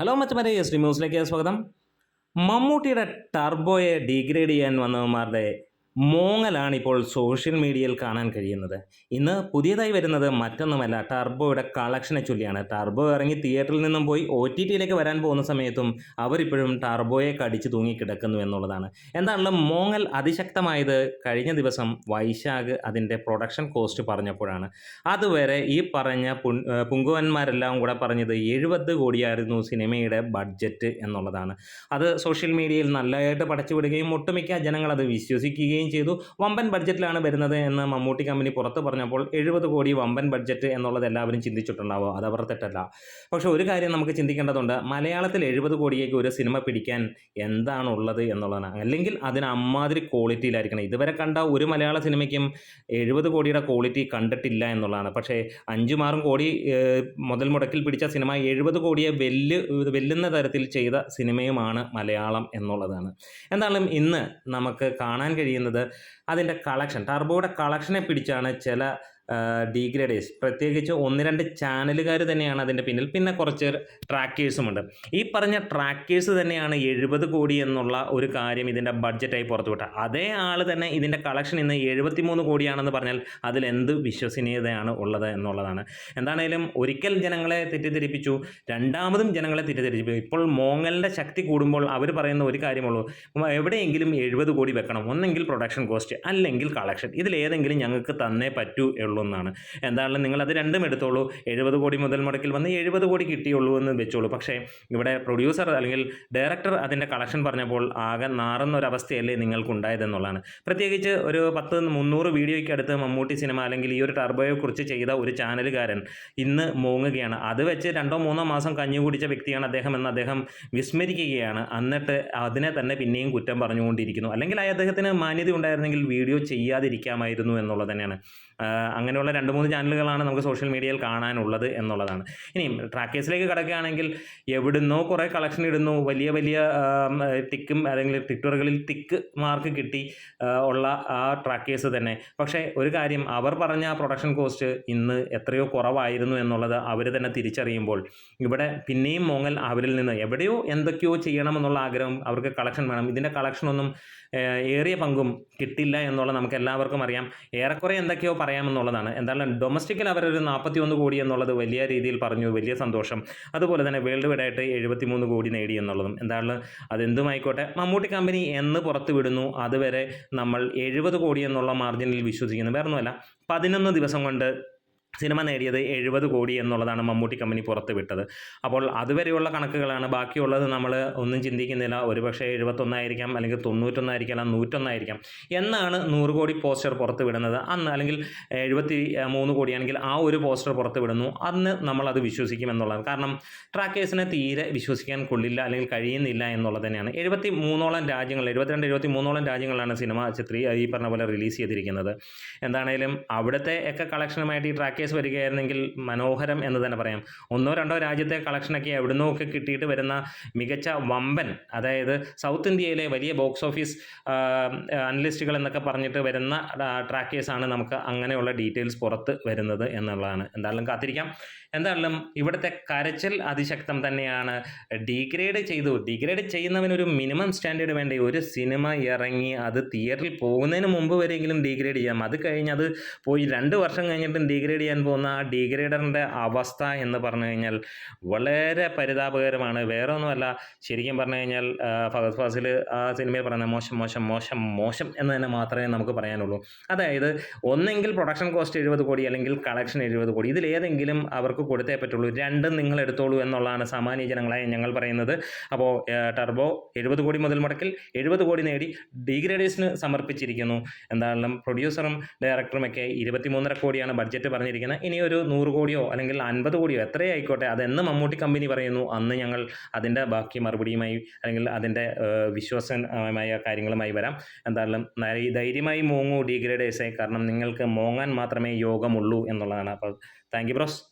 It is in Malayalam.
ഹലോ മച്ചമാരെ എസ് ഡി ന്യൂസിലേക്ക് സ്വാഗതം. മമ്മൂട്ടിയുടെ ടർബോയെ ഡീഗ്രേഡ് ചെയ്യാൻ വന്നവന്മാരുടെ മോങ്ങലാണ് ഇപ്പോൾ സോഷ്യൽ മീഡിയയിൽ കാണാൻ കഴിയുന്നത്. ഇന്ന് പുതിയതായി വരുന്നത് മറ്റൊന്നുമല്ല ടർബോയുടെ കളക്ഷനെ ചൊല്ലിയാണ്. ടർബോ ഇറങ്ങി തിയേറ്ററിൽ നിന്നും പോയി ഒ ടി ടിയിലേക്ക് വരാൻ പോകുന്ന സമയത്തും അവരിപ്പോഴും ടർബോയെ കടിച്ച് തൂങ്ങിക്കിടക്കുന്നു എന്നുള്ളതാണ്. എന്താണല്ലോ മോങ്ങൽ അതിശക്തമായത്? കഴിഞ്ഞ ദിവസം വൈശാഖ് അതിന്റെ പ്രൊഡക്ഷൻ കോസ്റ്റ് പറഞ്ഞപ്പോഴാണ്. അതുവരെ ഈ പറഞ്ഞ പുങ്കുവന്മാരെല്ലാം കൂടെ പറഞ്ഞത് എഴുപത് കോടിയായിരുന്നു സിനിമയുടെ ബഡ്ജറ്റ് എന്നുള്ളതാണ്. അത് സോഷ്യൽ മീഡിയയിൽ നല്ലതായിട്ട് പടച്ചുവിടുകയും ഒട്ടുമിക്ക ജനങ്ങൾ അത് വിശ്വസിക്കുകയും ചെയ്തു. വമ്പൻ ബഡ്ജറ്റിലാണ് വരുന്നത് എന്ന് മമ്മൂട്ടി കമ്പനി പുറത്ത് പറഞ്ഞപ്പോൾ എഴുപത് കോടി വമ്പൻ ബഡ്ജറ്റ് എന്നുള്ളത് എല്ലാവരും ചിന്തിച്ചിട്ടുണ്ടാവുക. അത് അവർ തെറ്റല്ല. പക്ഷേ ഒരു കാര്യം നമുക്ക് ചിന്തിക്കേണ്ടതുണ്ട്. മലയാളത്തിൽ എഴുപത് കോടിയേക്ക് ഒരു സിനിമ പിടിക്കാൻ എന്താണുള്ളത് എന്നുള്ളതാണ്. അല്ലെങ്കിൽ അതിന് അമ്മാതിരി ക്വാളിറ്റിയിലായിരിക്കണം ഇതുവരെ കണ്ട ഒരു മലയാള സിനിമയ്ക്കും എഴുപത് കോടിയുടെ ക്വാളിറ്റി കണ്ടിട്ടില്ല എന്നുള്ളതാണ്. പക്ഷേ അഞ്ചും ആറും കോടി മുതൽ മുടക്കിൽ പിടിച്ച സിനിമ എഴുപത് കോടിയെ വെല്ല് വെല്ലുന്ന തരത്തിൽ ചെയ്ത സിനിമയുമാണ് മലയാളം എന്നുള്ളതാണ്. എന്തായാലും ഇന്ന് നമുക്ക് കാണാൻ കഴിയുന്നത് അതിന്റെ കളക്ഷൻ ടർബോയുടെ കളക്ഷനെ പിടിച്ചാണ് ചില ഡീഗ്രേഡേഴ്സ് പ്രത്യേകിച്ച് ഒന്ന് രണ്ട് ചാനലുകാർ തന്നെയാണ് അതിന്റെ പിന്നിൽ. പിന്നെ കുറച്ച് ട്രാക്കേഴ്സുമുണ്ട്. ഈ പറഞ്ഞ ട്രാക്കേഴ്സ് തന്നെയാണ് എഴുപത് കോടി എന്നുള്ള ഒരു കാര്യം ഇതിന്റെ ബഡ്ജറ്റായി പുറത്തുവിട്ടത്. അതേ ആൾ തന്നെ ഇതിന്റെ കളക്ഷൻ ഇന്ന് എഴുപത്തിമൂന്ന് കോടിയാണെന്ന് പറഞ്ഞാൽ അതിൽ എന്ത് വിശ്വസനീയതയാണ് ഉള്ളത് എന്നുള്ളതാണ്. എന്താണേലും ഒരിക്കൽ ജനങ്ങളെ തെറ്റിദ്ധരിപ്പിച്ചു രണ്ടാമതും ജനങ്ങളെ തെറ്റിദ്ധരിപ്പിച്ചു. ഇപ്പോൾ മോങ്ങലിന്റെ ശക്തി കൂടുമ്പോൾ അവർ പറയുന്ന ഒരു കാര്യമുള്ളൂ എവിടെയെങ്കിലും എഴുപത് കോടി വെക്കണം. ഒന്നെങ്കിൽ പ്രൊഡക്ഷൻ കോസ്റ്റ് അല്ലെങ്കിൽ കളക്ഷൻ ഇതിലേതെങ്കിലും ഞങ്ങൾക്ക് തന്നേ പറ്റൂ ഉള്ളൂ എന്നാണ് എന്തായാലും നിങ്ങൾ അത് രണ്ടും എടുത്തോളൂ. എഴുപത് കോടി മുതൽ മുടക്കിൽ വന്ന് എഴുപത് കോടി കിട്ടിയുള്ളൂ എന്ന് വെച്ചോളൂ. പക്ഷേ ഇവിടെ പ്രൊഡ്യൂസർ അല്ലെങ്കിൽ ഡയറക്ടർ അതിന്റെ കളക്ഷൻ പറഞ്ഞപ്പോൾ ആകെ നാറുന്ന ഒരു അവസ്ഥയല്ലേ നിങ്ങൾക്കുണ്ടായതെന്നുള്ളതാണ്. പ്രത്യേകിച്ച് ഒരു പത്ത് മുന്നൂറ് വീഡിയോയ്ക്ക് അടുത്ത് മമ്മൂട്ടി സിനിമ അല്ലെങ്കിൽ ഈ ഒരു ടർബോയെക്കുറിച്ച് ചെയ്ത ഒരു ചാനലുകാരൻ ഇന്ന് മൂങ്ങുകയാണ്. അത് വെച്ച് രണ്ടോ മൂന്നോ മാസം കഞ്ഞു കുടിച്ച വ്യക്തിയാണ് അദ്ദേഹം എന്ന് അദ്ദേഹം വിസ്മരിക്കുകയാണ്. എന്നിട്ട് അതിനെ തന്നെ പിന്നെയും കുറ്റം പറഞ്ഞുകൊണ്ടിരിക്കുന്നു. അല്ലെങ്കിൽ അദ്ദേഹത്തിന് മാന്യത ഉണ്ടായിരുന്നെങ്കിൽ വീഡിയോ ചെയ്യാതിരിക്കാമായിരുന്നു എന്നുള്ളത് തന്നെയാണ്. ആ, അങ്ങനെയുള്ള രണ്ട് മൂന്ന് ചാനലുകളാണ് നമുക്ക് സോഷ്യൽ മീഡിയയിൽ കാണാനുള്ളത് എന്നുള്ളതാണ്. ഇനിയും ട്രാക്കേഴ്സിലേക്ക് കിടക്കുകയാണെങ്കിൽ എവിടുന്നോ കുറേ കളക്ഷൻ ഇടുന്നു. വലിയ വലിയ ടിക്കും അല്ലെങ്കിൽ ട്വിറ്ററുകളിൽ ടിക്ക് മാർക്ക് കിട്ടി ഉള്ള ആ ട്രാക്കേഴ്സ് തന്നെ. പക്ഷേ ഒരു കാര്യം അവർ പറഞ്ഞ ആ പ്രൊഡക്ഷൻ കോസ്റ്റ് ഇന്ന് എത്രയോ കുറവായിരുന്നു എന്നുള്ളത് അവർ തന്നെ തിരിച്ചറിയുമ്പോൾ ഇവിടെ പിന്നെയും മോങ്ങൽ അവരിൽ നിന്ന് എവിടെയോ എന്തൊക്കെയോ ചെയ്യണമെന്നുള്ള ആഗ്രഹം അവർക്ക് കളക്ഷൻ വേണം. ഇതിന്റെ കളക്ഷനൊന്നും ഏറിയ പങ്കും കിട്ടില്ല എന്നുള്ളത് നമുക്ക് എല്ലാവർക്കും അറിയാം. ഏറെക്കുറെ എന്തൊക്കെയോ പറയാമെന്നുള്ളതാണ് എന്തായാലും ഡൊമസ്റ്റിക്കിൽ അവരൊരു നാൽപ്പത്തി ഒന്ന് കോടി എന്നുള്ളത് വലിയ രീതിയിൽ പറഞ്ഞു വലിയ സന്തോഷം. അതുപോലെ തന്നെ വേൾഡ് വൈഡ് ആയിട്ട് എഴുപത്തി മൂന്ന് കോടി നേടി എന്നുള്ളതും. എന്തായാലും അതെന്തുമായിക്കോട്ടെ മമ്മൂട്ടി കമ്പനി എന്ന് പുറത്തു വിടുന്നു അതുവരെ നമ്മൾ എഴുപത് കോടി എന്നുള്ള മാർജിനിൽ വിശ്വസിക്കുന്നു. വേറൊന്നുമല്ല പതിനൊന്ന് ദിവസം കൊണ്ട് സിനിമ നേടിയത് എഴുപത് കോടി എന്നുള്ളതാണ് മമ്മൂട്ടി കമ്പനി പുറത്ത് വിട്ടത്. അപ്പോൾ അതുവരെയുള്ള കണക്കുകളാണ്. ബാക്കിയുള്ളത് നമ്മൾ ഒന്നും ചിന്തിക്കുന്നില്ല. ഒരുപക്ഷെ എഴുപത്തൊന്നായിരിക്കാം അല്ലെങ്കിൽ തൊണ്ണൂറ്റൊന്നായിരിക്കാം അല്ലെങ്കിൽ നൂറ്റൊന്നായിരിക്കാം. എന്നാണ് നൂറ് കോടി പോസ്റ്റർ പുറത്ത് വിടുന്നത്. അന്ന് അല്ലെങ്കിൽ എഴുപത്തി മൂന്ന് കോടിയാണെങ്കിൽ ആ ഒരു പോസ്റ്റർ പുറത്ത് വിടുന്നു. അന്ന് അത് വിശ്വസിക്കും എന്നുള്ളതാണ്. കാരണം ട്രാക്കേഴ്സിനെ തീരെ വിശ്വസിക്കാൻ കൊള്ളില്ല അല്ലെങ്കിൽ കഴിയുന്നില്ല എന്നുള്ളത് തന്നെയാണ്. എഴുപത്തി മൂന്നോളം രാജ്യങ്ങൾ എഴുപത്തിരണ്ട് എഴുപത്തി മൂന്നോളം രാജ്യങ്ങളാണ് സിനിമ ചിത്രീ ഈ പറഞ്ഞ പോലെ റിലീസ് ചെയ്തിരിക്കുന്നത്. എന്താണേലും അവിടുത്തെ ഒക്കെ കളക്ഷനുമായിട്ട് ഈ ട്രാക്കേഴ്സ് വരികയായിരുന്നെങ്കിൽ മനോഹരം എന്ന് തന്നെ പറയാം. ഒന്നോ രണ്ടോ രാജ്യത്തെ കളക്ഷനൊക്കെ എവിടുന്നോ ഒക്കെ കിട്ടിയിട്ട് വരുന്ന മികച്ച വമ്പൻ അതായത് സൗത്ത് ഇന്ത്യയിലെ വലിയ ബോക്സ് ഓഫീസ് അനലിസ്റ്റുകൾ എന്നൊക്കെ പറഞ്ഞിട്ട് വരുന്ന ട്രാക്കേഴ്സാണ് നമുക്ക് അങ്ങനെയുള്ള ഡീറ്റെയിൽസ് പുറത്ത് വരുന്നത് എന്നുള്ളതാണ്. എന്തായാലും കാത്തിരിക്കാം. എന്തായാലും ഇവിടുത്തെ കരച്ചിൽ അതിശക്തം തന്നെയാണ്. ഡീഗ്രേഡ് ചെയ്തു. ഡീഗ്രേഡ് ചെയ്യുന്നവനൊരു മിനിമം സ്റ്റാൻഡേർഡ് വേണ്ടേ? ഒരു സിനിമ ഇറങ്ങി അത് തിയേറ്ററിൽ പോകുന്നതിന് മുമ്പ് വരെയെങ്കിലും ഡീഗ്രേഡ് ചെയ്യാം. അത് കഴിഞ്ഞ് അത് പോയി രണ്ട് വർഷം കഴിഞ്ഞിട്ടും ഡീഗ്രേഡ് പോകുന്ന ആ ഡീഗ്രേഡറിന്റെ അവസ്ഥ എന്ന് പറഞ്ഞു കഴിഞ്ഞാൽ വളരെ പരിതാപകരമാണ്. വേറെ ഒന്നുമല്ല ശരിക്കും പറഞ്ഞു കഴിഞ്ഞാൽ ഫഹദ് ഫാസിൽ ആ സിനിമയിൽ പറയുന്ന മോശം മോശം മോശം മോശം എന്ന് തന്നെ മാത്രമേ നമുക്ക് പറയാനുള്ളൂ. അതായത് ഒന്നെങ്കിൽ പ്രൊഡക്ഷൻ കോസ്റ്റ് എഴുപത് കോടി അല്ലെങ്കിൽ കളക്ഷൻ എഴുപത് കോടി. ഇതിലേതെങ്കിലും അവർക്ക് കൊടുത്തേ പറ്റുള്ളൂ. രണ്ടും നിങ്ങൾ എടുത്തോളൂ എന്നുള്ളതാണ് സാമാന്യ ജനങ്ങളായ ഞങ്ങൾ പറയുന്നത്. അപ്പോൾ ടർബോ എഴുപത് കോടി മുതൽ മുടക്കിൽ എഴുപത് കോടി നേടി ഡീഗ്രേഡേഴ്സിന് സമർപ്പിച്ചിരിക്കുന്നു. എന്തായാലും പ്രൊഡ്യൂസറും ഡയറക്ടറും ഒക്കെ ഇരുപത്തിമൂന്നര കോടിയാണ് ബഡ്ജറ്റ് പറഞ്ഞിരിക്കുന്നത്. ഇനി ഒരു നൂറ് കോടിയോ അല്ലെങ്കിൽ അൻപത് കോടിയോ എത്രയായിക്കോട്ടെ അതെന്ന് മമ്മൂട്ടി കമ്പനി പറയുന്നു അന്ന് ഞങ്ങൾ അതിന്റെ ബാക്കി മറുപടിയുമായി അല്ലെങ്കിൽ അതിന്റെ വിശ്വാസമായ കാര്യങ്ങളുമായി വരാം. എന്തായാലും ധൈര്യമായി മോങ്ങൂ ഡീഗ്രേഡേഴ്സെ കാരണം നിങ്ങൾക്ക് മോങ്ങാൻ മാത്രമേ യോഗമുള്ളൂ എന്നുള്ളതാണ്. അപ്പോൾ താങ്ക് യു ബ്രോസ്